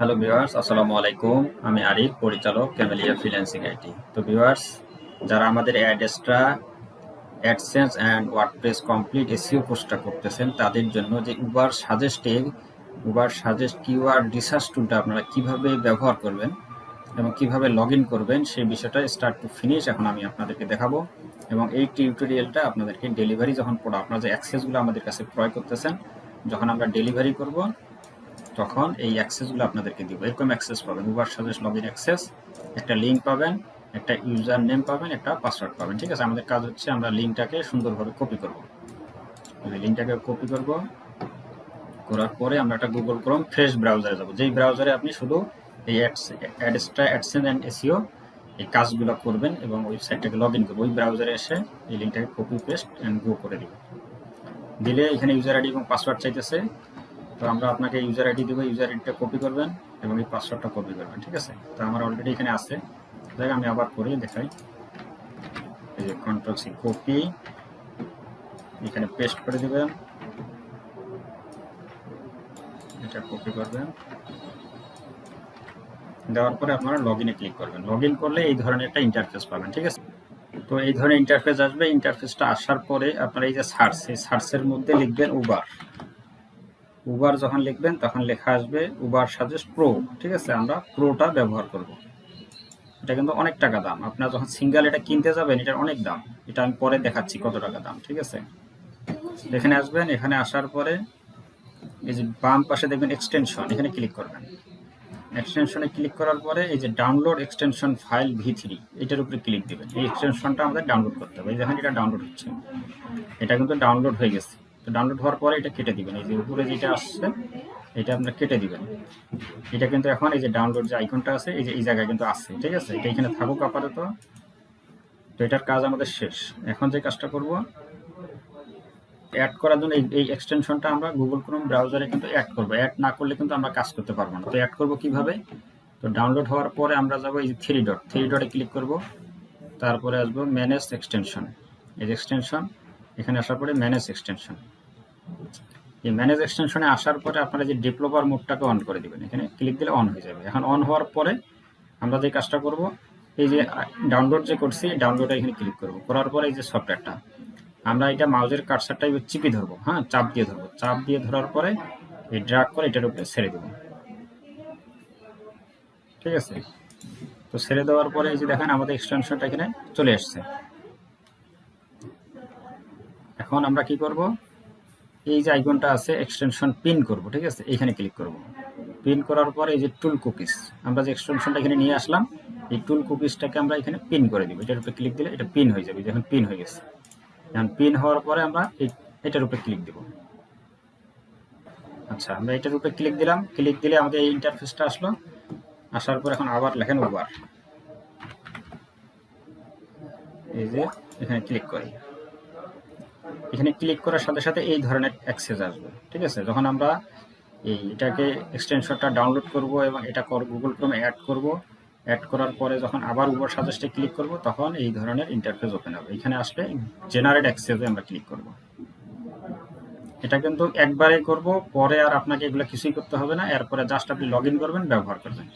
Hello viewers আসসালামু আলাইকুম আমি আরিফ, পরিচালক ক্যামেলিয়া ফ্রিল্যান্সিং আইটি তো ভিউয়ার্স যারা আমাদের Adsterra AdSense and WordPress complete SEO কোর্সটা করতেছেন, তাদের জন্য যে উবার সাজেস্টে উবার সাজেস্ট কিওয়ার্ড রিসার্চ টুলটা আপনারা কীভাবে ব্যবহার করবেন এবং কীভাবে লগ ইন করবেন, সেই বিষয়টা স্টার্ট টু ফিনিশ এখন আমি আপনাদেরকে দেখাবো। এবং এই টিউটোরিয়ালটা আপনাদেরকে ডেলিভারি যখন পড়া আপনারা যে অ্যাক্সেসগুলো আমাদের কাছে ক্রয় করতেছেন, যখন আমরা ডেলিভারি করব তখন এই অ্যাক্সেসগুলো আপনাদেরকে দিব। এরকম অ্যাক্সেস পাবেন। Uber suggest log in access একটা লিঙ্ক পাবেন, একটা ইউজার নেম পাবেন, একটা পাসওয়ার্ড পাবেন। ঠিক আছে? আমাদের কাজ হচ্ছে আমরা লিঙ্কটাকে সুন্দরভাবে কপি করব। লিঙ্কটাকে কপি করব। করার পরে আমরা একটা গুগল ক্রোম ফ্রেশ ব্রাউজারে যাব। যেই ব্রাউজারে আপনি শুধু এই অ্যাডসটা অ্যাডসেন্স অ্যান্ড এসিও এই কাজগুলো করবেন এবং ওয়েবসাইটটাকে লগ ইন করব ওই ব্রাউজারে এসে এই লিঙ্কটাকে কপি পেস্ট অ্যান্ড গো করে দিব। দিলে এখানে ইউজার আইডি এবং পাসওয়ার্ড চাইতেছে। তো আমরা আপনাকে ইউজার আইডি দেবো ইউজার আইডিটা কপি করবেন এবং এই পাসওয়ার্ডটা কপি করবেন, ঠিক আছে? তো আমার অলরেডি এখানে আছে। দেখ, আমি আবার করে দেখাই। এই যে কন্ট্রোল সি কপি এখানে পেস্ট করে দিবেন। এটা কপি করবেন। দেওয়ার পরে আপনারা লগ ইনে ক্লিক করবেন। লগ ইন করলে এই ধরনের একটা ইন্টারফেস পাবেন, ঠিক আছে? তো এই ধরনের ইন্টারফেস আসবে। ইন্টারফেসটা আসার পরে আপনারা এই যে সার্চ এই সার্চের মধ্যে লিখবেন উবার উবার যখন লিখবেন, তখন লেখা আসবে উবার সাজেস্ট প্রো ঠিক আছে? আমরা প্রোটা ব্যবহার করব। এটা কিন্তু অনেক টাকা দাম। আপনারা যখন সিঙ্গেল এটা কিনতে যাবেন, এটার অনেক দাম। এটা আমি পরে দেখাচ্ছি কত টাকা দাম, ঠিক আছে? এখানে আসবেন, এখানে আসার পরে এই যে বাম পাশে দেখবেন এক্সটেনশন এখানে ক্লিক করবেন। এক্সটেনশনে ক্লিক করার পরে এই যে download extension file V three এটার উপরে ক্লিক দেবেন। এই এক্সটেনশনটা আমাদের ডাউনলোড করতে হবে। এই দেখেন এটা ডাউনলোড হচ্ছে। এটা কিন্তু ডাউনলোড হয়ে গেছে। তো ডাউনলোড হওয়ার পরে এটা কেটে দিবেন। এই যে উপরে যেটা আসছে, এটা আপনার কেটে দিবেন। এটা কিন্তু এখন এই যে ডাউনলোড যে আইকনটা আছে, এই যে, এই জায়গায় কিন্তু আছে, ঠিক আছে? এটা এখানে থাকুক আপাতত। তো এটার কাজ আমাদের শেষ। এখন যে কাজটা করব অ্যাড করার জন্য এই এক্সটেনশনটা আমরা গুগল ক্রোম ব্রাউজারে কিন্তু অ্যাড করব। অ্যাড না করলে কিন্তু আমরা কাজ করতে পারব না। তো অ্যাড করব কীভাবে? তো ডাউনলোড হওয়ার পরে আমরা যাব এই যে থ্রি ডট থ্রি ডটে ক্লিক করব। তারপরে আসব ম্যানেজ এক্সটেনশন এই যে এক্সটেনশন এখানে আসার পরে ম্যানেজ এক্সটেনশন এই ম্যানেজ এক্সটেনশনে আসার পরে আপনারা যে ডেভেলপার মোডটাকে অন করে দিবেন, এখানে ক্লিক দিলে অন হয়ে যাবে। এখন অন হওয়ার পরে আমরা যে কাজটা করব, এই যে ডাউনলোড যে করছি ডাউনলোডে এখানে ক্লিক করব। করার পরে এই যে সফটওয়্যারটা আমরা এটা মাউজের কার্সারটা এবার চিপি ধরবো হ্যাঁ চাপ দিয়ে ধরবো। চাপ দিয়ে ধরার পরে এই ড্রাগ করে এটার উপরে ছেড়ে দেবো। ঠিক আছে? তো ছেড়ে দেওয়ার পরে এই যে দেখেন আমাদের এক্সটেনশনটা এখানে চলে আসছে এখন আমরা কি করব? এই যে আইকনটা আছে এক্সটেনশন পিন করব, ঠিক আছে? এখানে ক্লিক করব। পিন করার পরে এই যে টুল কুকিজ আমরা যে এক্সটেনশনটা এখানে নিয়ে আসলাম, এই টুল কুকিজটাকে আমরা এখানে পিন করে দিব। এটার উপরে ক্লিক দিলে এটা পিন হয়ে যাবে, যখন পিন হয়ে গেছে। এখন পিন হওয়ার পরে আমরা এটার উপরে ক্লিক দিব। আচ্ছা আমরা এটার উপরে ক্লিক দিলাম। ক্লিক দিলে আমাদের এই ইন্টারফেসটা আসলো। আসার পর এখন আবার লেখেন উবার এই যে এখানে ক্লিক করি। এখানে ক্লিক করার সাথে সাথে এই ধরনের অ্যাক্সেস আসবে, ঠিক আছে? যখন আমরা এই এটাকে এক্সটেনশনটা ডাউনলোড করব এবং এটা গুগল ক্রোমে অ্যাড করব অ্যাড করার পরে যখন আবার উবার সাজেস্টে ক্লিক করব, তখন এই ধরনের ইন্টারফেস ওপেন হবে। এখানে আসলে জেনারেট অ্যাক্সেসে আমরা ক্লিক করব। এটা কিন্তু একবারে করব, পরে আর আপনাকে এগুলো কিছুই করতে হবে না। এরপরে জাস্ট আপনি লগ করবেন, ব্যবহার করবেন।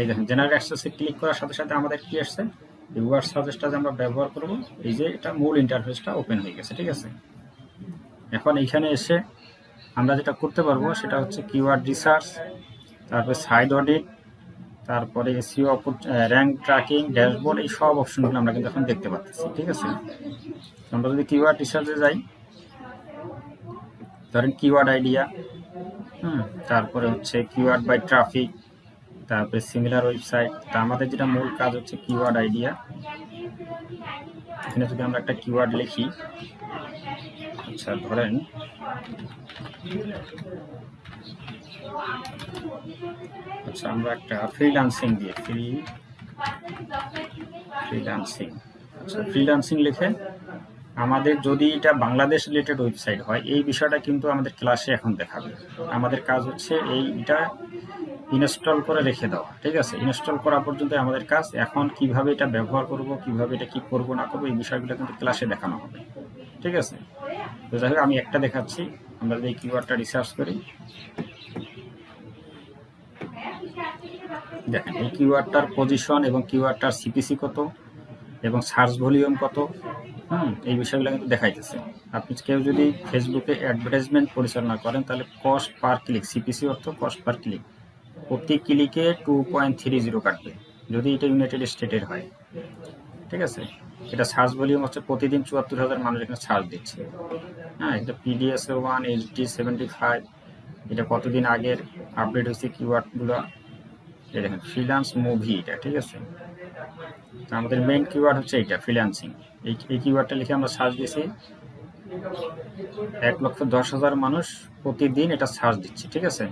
এই দেখেন জেনারেট অ্যাক্সেসে ক্লিক করার সাথে সাথে আমাদের কি আসছে? উবার সাজেস্টটা যে আমরা ব্যবহার করব, এই যে এটা মূল ইন্টারফেসটা ওপেন হয়ে গেছে, ঠিক আছে? এখন এইখানে এসে আমরা যেটা করতে পারব, সেটা হচ্ছে কিওয়ার্ড রিসার্চ তারপরে সাইড অডিট তারপরে এসিও র্যাঙ্ক ট্র্যাকিং ড্যাশবোর্ড এই সব অপশনগুলো আমরা কিন্তু এখন দেখতে পাচ্ছি ঠিক আছে? আমরা যদি কিওয়ার্ড রিসার্চে যাই, ধরেন কিওয়ার্ড আইডিয়া হুম, তারপরে হচ্ছে কিওয়ার্ড বাই ট্রাফিক তারপরে সিমিলার ওয়েবসাইট তা আমাদের যেটা মূল কাজ হচ্ছে কিওয়ার্ড আইডিয়া এখানে যদি আমরা একটা কিওয়ার্ড লিখি আচ্ছা ধরেন আচ্ছা আমরা একটা ফ্রিল্যান্সিং দিয়ে ফ্রি ফ্রিল্যান্সিং আচ্ছা ফ্রিল্যান্সিং লিখে আমাদের যদি এটা বাংলাদেশ রিলেটেড ওয়েবসাইট হয়, এই বিষয়টা কিন্তু আমাদের ক্লাসে এখন দেখাবে। আমাদের কাজ হচ্ছে এই এটা ইনস্টল করে রেখে দেওয়া, ঠিক আছে? ইনস্টল করা পর্যন্ত আমাদের কাজ। এখন কীভাবে এটা ব্যবহার করব, কীভাবে এটা কি করব, না করব, এই বিষয়গুলো কিন্তু ক্লাসে দেখানো হবে, ঠিক আছে? তো যাই হোক, আমি একটা দেখাচ্ছি। আমরা যদি কিওয়ার্ডটা রিসার্চ করি। দেখেন, এই কিওয়ার্ডটার পজিশন এবং কিওয়ার্ডটার সিপিসি কত এবং সার্চ ভলিউম কত? হুম, এই বিষয়গুলো কিন্তু দেখাইতেছে। আপনি কেউ যদি ফেসবুকে অ্যাডভার্টাইজমেন্ট পরিচালনা করেন, তাহলে কস্ট পার ক্লিক সিপিসি অর্থ কস্ট পার ক্লিক প্রতি ক্লিকে টু পয়েন্ট থ্রি জিরো কাটবে, যদি এটা ইউনাইটেড স্টেটের হয়। ঠিক আছে? এটা সার্চ ভলিউম হচ্ছে প্রতিদিন চুয়াত্তর হাজার মানুষ এখানে সার্চ দিচ্ছে। হ্যাঁ এটা PDS one HD seventy five এটা কতদিন আগের আপডেট হয়েছে কিওয়ার্ডগুলো দেখেন ফ্রিল্যান্স মুভি এটা, ঠিক আছে? আমাদের মেইন কিওয়ার্ড হচ্ছে এইটা ফ্রিল্যান্সিং এই এই কিওয়ার্ডটা লিখে আমরা সার্চ দিয়েছি। এক লক্ষ দশ হাজার মানুষ প্রতিদিন এটা সার্চ দিচ্ছে, ঠিক আছে?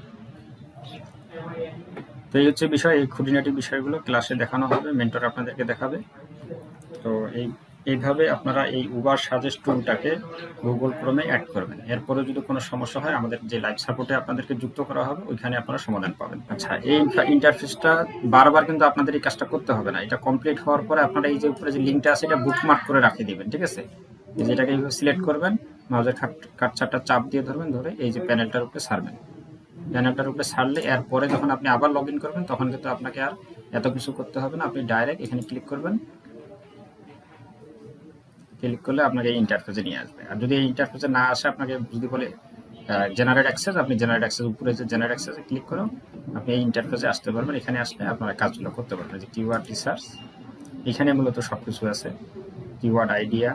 তো এই হচ্ছে বিষয়, এই খুঁটিনাটি বিষয়গুলো ক্লাসে দেখানো হবে মেন্টর আপনাদেরকে দেখাবে। তো এই এইভাবে আপনারা এই উবার সাজেস্ট টুলটাকে গুগল ক্রমে অ্যাড করবেন। এরপরে যদি কোনো সমস্যা হয়, আমাদের যে লাইভ সাপোর্টে আপনাদেরকে যুক্ত করা হবে, ওইখানে আপনারা সমাধান পাবেন। আচ্ছা এই ইন্টারফেসটা বারবার কিন্তু আপনাদের এই কাজটা করতে হবে না। এটা কমপ্লিট হওয়ার পরে আপনারা এই যে উপরে যে লিঙ্কটা আছে, এটা বুকমার্ক করে রাখিয়ে দিবেন, ঠিক আছে? এই যে এটাকে এইভাবে সিলেক্ট করবেন, মাউসের কাটছাটটা চাপ দিয়ে ধরবেন ধরে এই যে প্যানেলটার উপরে সারবেন। প্যানেলটার উপরে সারলে এরপরে যখন আপনি আবার লগ করবেন, তখন কিন্তু আপনাকে আর এত কিছু করতে হবে না। আপনি ডাইরেক্ট এখানে ক্লিক করবেন ক্লিক করলে আপনাকে এই ইন্টারফেসে নিয়ে আসবে। আর যদি এই ইন্টারফেসে না আসে, আপনাকে যদি বলে জেনারেট অ্যাক্সেস আপনি জেনারেট অ্যাক্সেস উপরে যে জেনারেট অ্যাক্সেসে ক্লিক করুন, আপনি এই ইন্টারফেসে আসতে পারবেন। এখানে আসলে আপনারা কাজগুলো করতে পারবেন। যে কিওয়ার্ড রিসার্চ এখানে মূলত সব কিছু আছে। কিওয়ার্ড আইডিয়া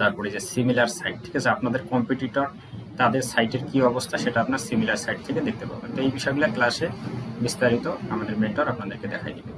তারপরে যে সিমিলার সাইট ঠিক আছে? আপনাদের কম্পিটিটর তাদের সাইটের কি অবস্থা সেটা আপনার সিমিলার সাইট থেকে দেখতে পাবেন। তো এই বিষয়গুলো ক্লাসে বিস্তারিত আমাদের মেন্টর আপনাদেরকে দেখাই দিবে।